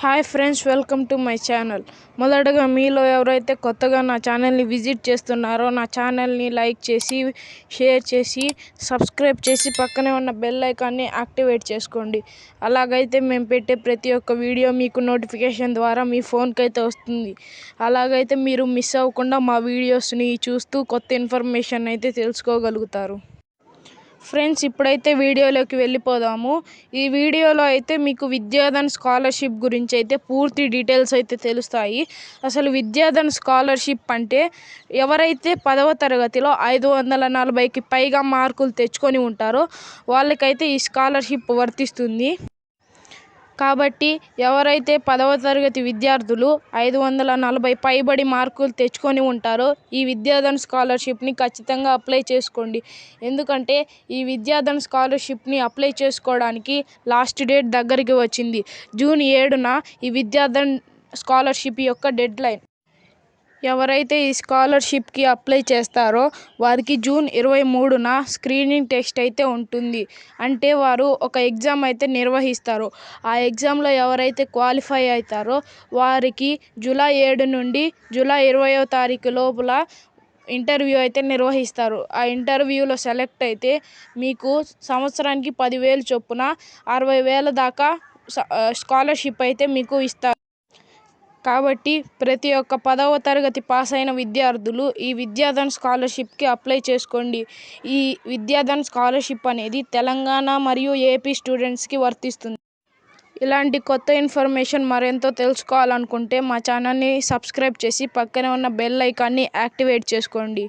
Hi friends welcome to my channel. మొదటగా మీలో ఎవరైతే కొత్తగా నా ఛానల్ని విజిట్ చేస్తున్నారో నా ఛానల్ని లైక్ చేసి షేర్ చేసి సబ్స్క్రైబ్ చేసి పక్కనే ఉన్న బెల్ ఐకాన్ని యాక్టివేట్ చేసుకోండి. అలాగైతే మేము పెట్టే ప్రతి ఒక్క వీడియో మీకు నోటిఫికేషన్ ద్వారా మీ ఫోన్కి అయితే వస్తుంది. అలాగైతే మీరు మిస్ అవ్వకుండా మా వీడియోస్ని చూస్తూ కొత్త ఇన్ఫర్మేషన్ అయితే తెలుసుకోగలుగుతారు. ఫ్రెండ్స్ ఇప్పుడైతే వీడియోలోకి వెళ్ళిపోదాము. ఈ వీడియోలో అయితే మీకు విద్యాధన్ స్కాలర్షిప్ గురించి అయితే పూర్తి డీటెయిల్స్ అయితే తెలుస్తాయి. అసలు విద్యాధన్ స్కాలర్షిప్ అంటే ఎవరైతే పదవ తరగతిలో ఐదు వందల నలభైకి పైగా మార్కులు తెచ్చుకొని ఉంటారో వాళ్ళకైతే ఈ స్కాలర్షిప్ వర్తిస్తుంది. కాబట్టి ఎవరైతే పదవ తరగతి విద్యార్థులు ఐదు వందల నలభై పైబడి మార్కులు తెచ్చుకొని ఉంటారో ఈ విద్యాధన్ స్కాలర్షిప్ని ఖచ్చితంగా అప్లై చేసుకోండి. ఎందుకంటే ఈ విద్యాధన్ స్కాలర్షిప్ని అప్లై చేసుకోవడానికి లాస్ట్ డేట్ దగ్గరికి వచ్చింది. జూన్ ఏడున ఈ విద్యాధన్ స్కాలర్షిప్ యొక్క డెడ్లైన్ ఎవరైతే ఈ స్కాలర్షిప్కి అప్లై చేస్తారో వారికి జూన్ ఇరవై మూడున స్క్రీనింగ్ టెస్ట్ అయితే ఉంటుంది. అంటే వారు ఒక ఎగ్జామ్ అయితే నిర్వహిస్తారు. ఆ ఎగ్జామ్లో ఎవరైతే క్వాలిఫై అవుతారో వారికి జూలై ఏడు నుండి జూలై ఇరవయో తారీఖు లోపల ఇంటర్వ్యూ అయితే నిర్వహిస్తారు. ఆ ఇంటర్వ్యూలో సెలెక్ట్ అయితే మీకు సంవత్సరానికి పదివేలు చొప్పున అరవై వేల దాకా స్కాలర్షిప్ అయితే మీకు ఇస్తారు. కాబట్టి ప్రతి ఒక్క పదవ తరగతి పాస్ అయిన విద్యార్థులు ఈ విద్యాధన్ స్కాలర్షిప్కి అప్లై చేసుకోండి. ఈ విద్యాధన్ స్కాలర్షిప్ అనేది తెలంగాణ మరియు ఏపీ స్టూడెంట్స్కి వర్తిస్తుంది. ఇలాంటి కొత్త ఇన్ఫర్మేషన్ మరెంతో తెలుసుకోవాలనుకుంటే మా ఛానల్ని సబ్స్క్రైబ్ చేసి పక్కనే ఉన్న బెల్ ఐకాన్ని యాక్టివేట్ చేసుకోండి.